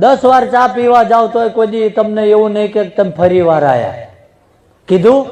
દસ વાર ચા પીવા જાવ તો કોઈ દી તમને એવું નહીં કે તમે ફરી વાર આયા. કીધું?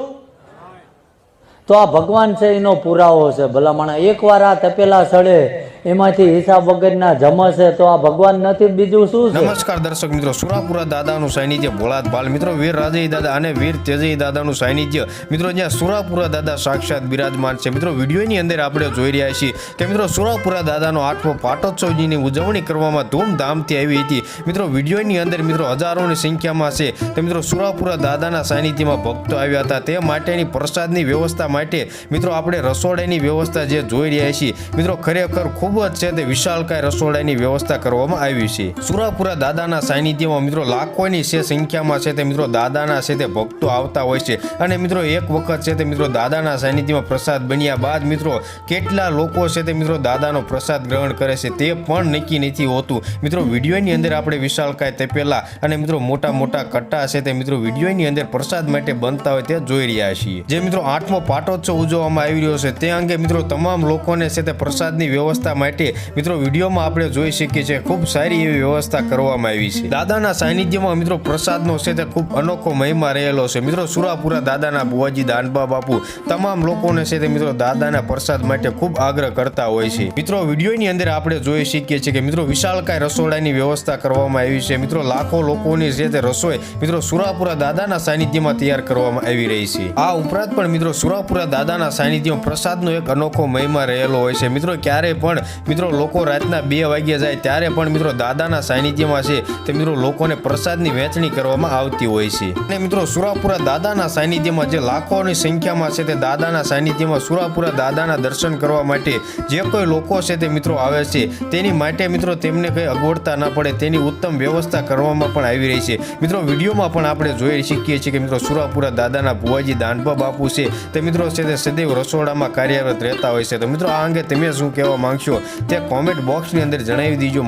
તો આ ભગવાન છે, એનો પુરાવો છે. ભલામણ એક વાર આ તપેલા સડે એમાંથી હિસાબ વગરના જમશે તો આ ભગવાન નથી, બીજું શું છે? નમસ્કાર દર્શક મિત્રો, સુરાપુરા દાદાનું સાનિધ્ય ભોળાત બાલ. મિત્રો, વીર રાજય દાદા અને વીર તેજય દાદાનું સાનિધ્ય. મિત્રો, જ્યાં સુરાપુરા દાદા સાક્ષાત બિરાજમાન છે. મિત્રો, વિડીયોની અંદર આપણે જોઈ રહ્યા છીએ કે મિત્રો, સુરાપુરા દાદાનો આઠમો પાટોત્સવજીની ઉજવણી કરવામાં ધૂમધામથી આવી હતી. મિત્રો, વિડીયોની અંદર મિત્રો હજારોની સંખ્યામાં છે તે મિત્રો, સુરાપુરા દાદાના સાનિધ્યમાં ભક્તો આવ્યા હતા. તે માટેની પ્રસાદની વ્યવસ્થા માટે મિત્રો, આપણે રસોડાની વ્યવસ્થા જે જોઈ રહ્યા છીએ. મિત્રો, ખરેખર ખૂબ જ છે તે વિશાળકાય રસોડાની વ્યવસ્થા કરવામાં આવી છે. સુરાપુરા દાદાના સાનિધ્યમાં મિત્રો લાખોની છે સંખ્યામાં છે તે મિત્રો દાદાના છે તે ભક્તો આવતા હોય છે. અને મિત્રો એક વખત છે તે મિત્રો દાદાના સાનિધ્યમાં પ્રસાદ બન્યા બાદ મિત્રો કેટલા લોકો છે તે મિત્રો દાદાનો પ્રસાદ ગ્રહણ કરે છે તે પણ નક્કી નથી હોતું. મિત્રો વિડીયોની અંદર આપણે વિશાળકાય તે પહેલાં અને મિત્રો મોટા મોટા કટ્ટા છે તે મિત્રો વિડીયોની અંદર પ્રસાદ માટે બનતા હોય તે જોઈ રહ્યા છીએ. જે મિત્રો આઠમો પાટોત્સવ ઉજવવામાં આવી રહ્યો છે તે અંગે મિત્રો તમામ લોકોને છે તે પ્રસાદની વ્યવસ્થા માટે મિત્રો વિડીયોમાં આપણે જોઈ શકીએ છીએ ખૂબ સારી એવી વ્યવસ્થા કરવામાં આવી છે. દાદાના સાનિધ્યમાં મિત્રો પ્રસાદનો છે તે ખૂબ અનોખો મહિમા રહેલો છે. મિત્રો સુરાપુરા દાદાના બુવાજી દાનબા બાપુ તમામ લોકોને છે તે મિત્રો દાદાના પ્રસાદ માટે ખૂબ આગ્રહ કરતા હોય છે. મિત્રો વિડીયોની અંદર આપણે જોઈ શકીએ છીએ કે મિત્રો વિશાળકાય રસોડાની વ્યવસ્થા કરવામાં આવી છે. મિત્રો લાખો લોકોની છે તે રસોઈ મિત્રો સુરાપુરા દાદાના સાનિધ્યમાં તૈયાર કરવામાં આવી રહી છે. આ ઉપરાંત પણ મિત્રો સુરાપુરા દાદાના સાનિધ્યમાં પ્રસાદનો એક અનોખો મહિમા રહેલો હોય છે. મિત્રો ક્યારે પણ મિત્રો, લોકો રાતના બે વાગ્યા જાય ત્યારે પણ મિત્રો દાદાના સાનિધ્યમાં છે તે મિત્રો લોકોને પ્રસાદની વહેંચણી કરવામાં આવતી હોય છે. અને મિત્રો, સુરાપુરા દાદાના સાનિધ્યમાં જે લાખોની સંખ્યામાં છે તે દાદાના સાનિધ્યમાં સુરાપુરા દાદાના દર્શન કરવા માટે જે કોઈ લોકો છે તે મિત્રો આવે છે, તેની માટે મિત્રો તેમને કંઈ અગવડતા ના પડે, તેની ઉત્તમ વ્યવસ્થા કરવામાં પણ આવી રહી છે. મિત્રો, વિડીયોમાં પણ આપણે જોઈ શકીએ છીએ કે મિત્રો સુરાપુરા દાદાના ભુવાજી દાનભા બાપુ છે તે મિત્રો છે તે સદૈવ રસોડામાં કાર્યરત રહેતા હોય છે. તો મિત્રો, આ અંગે તમે શું કહેવા માંગશો? તે કોમેન્ટ બોક્સની અંદર જણાવી દીજો.